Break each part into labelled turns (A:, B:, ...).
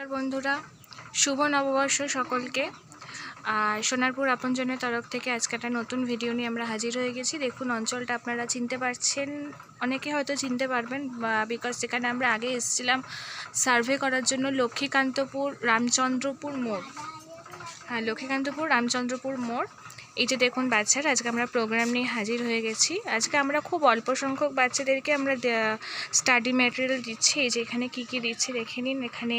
A: নমস্কার বন্ধুরা। শুভ নববর্ষ সকলকে। আর সোনারপুর আপনজনের তরফ থেকে আজকে একটা নতুন ভিডিও নিয়ে আমরা হাজির হয়ে গেছি। দেখুন, অঞ্চলটা আপনারা চিনতে পারছেন, অনেকে হয়তো চিনতে পারবেন বিকজ সেখানে আমরা আগে এসেছিলাম সার্ভে করার জন্য লক্ষ্মীকান্তপুর রামচন্দ্রপুর মোড়। হ্যাঁ লক্ষ্মীকান্তপুর রামচন্দ্রপুর মোড়। এই যে দেখুন বাচ্চারা, আজকে আমরা প্রোগ্রাম নিয়ে হাজির হয়ে গেছি। আজকে আমরা খুব অল্প সংখ্যক বাচ্চাদেরকে আমরা স্টাডি ম্যাটেরিয়াল দিচ্ছি। এই যে এখানে কী কী দিচ্ছি, দেখে নিন। এখানে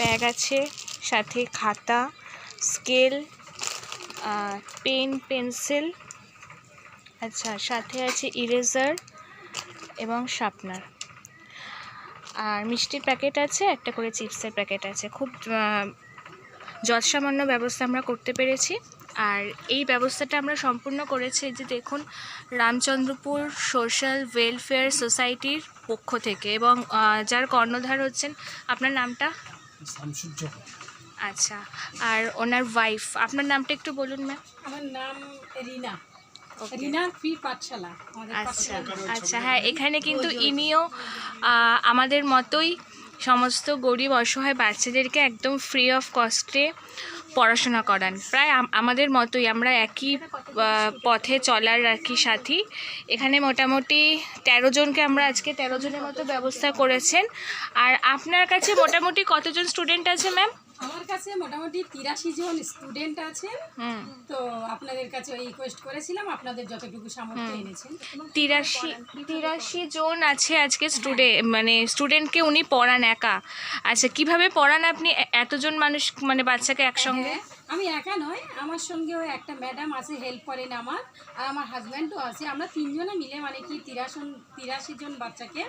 A: ব্যাগ আছে, সাথে খাতা, স্কেল পেন, পেন্সিল আচ্ছা সাথে আছে ইরেজার এবং শার্পনার আর মিষ্টির প্যাকেট আছে, একটা করে চিপসের প্যাকেট আছে। খুব যৎসামান্য ব্যবস্থা আমরা করতে পেরেছি। আর এই ব্যবস্থাটা আমরা সম্পূর্ণ করেছি যে দেখুন রামচন্দ্রপুর সোশ্যাল ওয়েলফেয়ার সোসাইটির পক্ষ থেকে এবং যার কর্ণধার হচ্ছেন আপনার নামটা? আচ্ছা আর ওনার ওয়াইফ আপনার নামটা একটু বলুন ম্যাম
B: আমার নাম রিনা। রিনা ফি পাঠশালা আমাদের
A: আচ্ছা আচ্ছা হ্যাঁ এখানে কিন্তু ইনিও আমাদের মতোই সমস্ত গরিব অসহায় বাচ্চাদেরকে একদম ফ্রি অফ কস্টে পড়াশোনা করান। প্রায় আমাদের মতোই আমরা একই পথে চলার আর কি সাথী। এখানে মোটামুটি তেরো জনকে আমরা আজকে তেরো জনের মতো ব্যবস্থা করেছেন। আর আপনার কাছে মোটামুটি কতজন স্টুডেন্ট আছে ম্যাম
B: আমার কাছে মোটামুটি তিরাশি জন স্টুডেন্ট আছেন। তো আপনাদের কাছে ওই রিকোয়েস্ট করেছিলাম আপনাদের যতটুকু সামর্থ্য এনেছেন।
A: তিরাশি তিরাশি জন আছে আজকে স্টুডেন্ট মানে স্টুডেন্টকে উনি পড়ান একা। আচ্ছা কীভাবে পড়ান আপনি? এতজন মানুষ মানে বাচ্চাকে একসঙ্গে
B: হ্যাঁ, আমি একা নয় আমার সঙ্গেও একটা ম্যাডাম আছে হেল্প করেন আমার। আর আমার হাজব্যান্ডও আছে। আমরা তিনজনে মিলে মানে কি তিরাশন তিরাশি জন বাচ্চাকে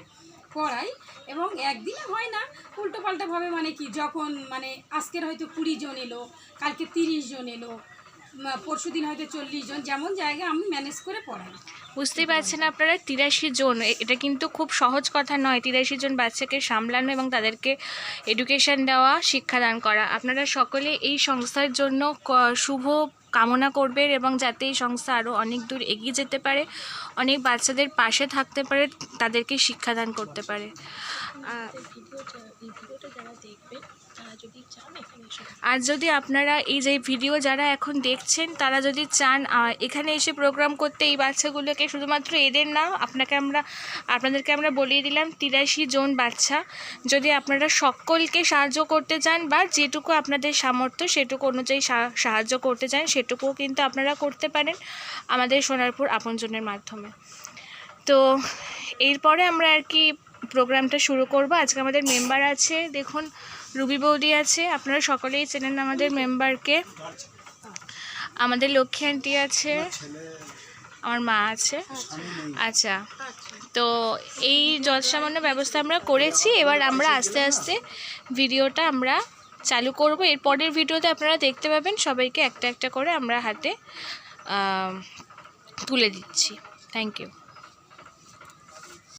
B: পড়াই। এবং একদিনে হয় না উল্টো পাল্টাভাবে মানে কি যখন মানে আজকের হয়তো কুড়ি জন এলো কালকে তিরিশ জন এলো পরশু দিন হয়তো চল্লিশ জন, যেমন জায়গা আমি ম্যানেজ করে পড়াই।
A: বুঝতেই পারছেন আপনারা, তিরাশি জন এটা কিন্তু খুব সহজ কথা নয়। তিরাশি জন বাচ্চাকে সামলানো এবং তাদেরকে এডুকেশন দেওয়া, শিক্ষাদান করা। আপনারা সকলে এই সংস্থার জন্য শুভ কামনা করবেন এবং যাতে এই সংস্থা আরও অনেক দূর এগিয়ে যেতে পারে, অনেক বাচ্চাদের পাশে থাকতে পারে, তাদেরকে শিক্ষাদান করতে পারে। আর যদি আপনারা এই যে ভিডিও যারা এখন দেখছেন, তারা যদি চান এখানে এসে প্রোগ্রাম করতে এই বাচ্চাগুলোকে শুধুমাত্র এদের না, আপনাকে আমরা, আপনাদেরকে আমরা বলিয়ে দিলাম, তিরাশি জন বাচ্চা। যদি আপনারা সকলকে সাহায্য করতে চান বা যেটুকু আপনাদের সামর্থ্য, সেটুকু অনুযায়ী সা- সাহায্য করতে চান সেটুকুও কিন্তু আপনারা করতে পারেন আমাদের সোনারপুর আপনজনের মাধ্যমে। তো এরপরে আমরা আর কি প্রোগ্রামটা শুরু করব। আজকে আমাদের মেম্বার আছে, দেখুন, রুবি বৌদি আছে, আপনারা সকলেই চেনেন আমাদের মেম্বারকে। আমাদের লক্ষ্মী আন্টি আছে, আমার মা আছে। আচ্ছা তো এই যৎসামান্য ব্যবস্থা আমরা করেছি। এবার আমরা আস্তে আস্তে ভিডিওটা আমরা চালু করব। এর পরের ভিডিওতে আপনারা দেখতে পাবেন সবাইকে একটা একটা করে আমরা হাতে তুলে দিচ্ছি। Thank you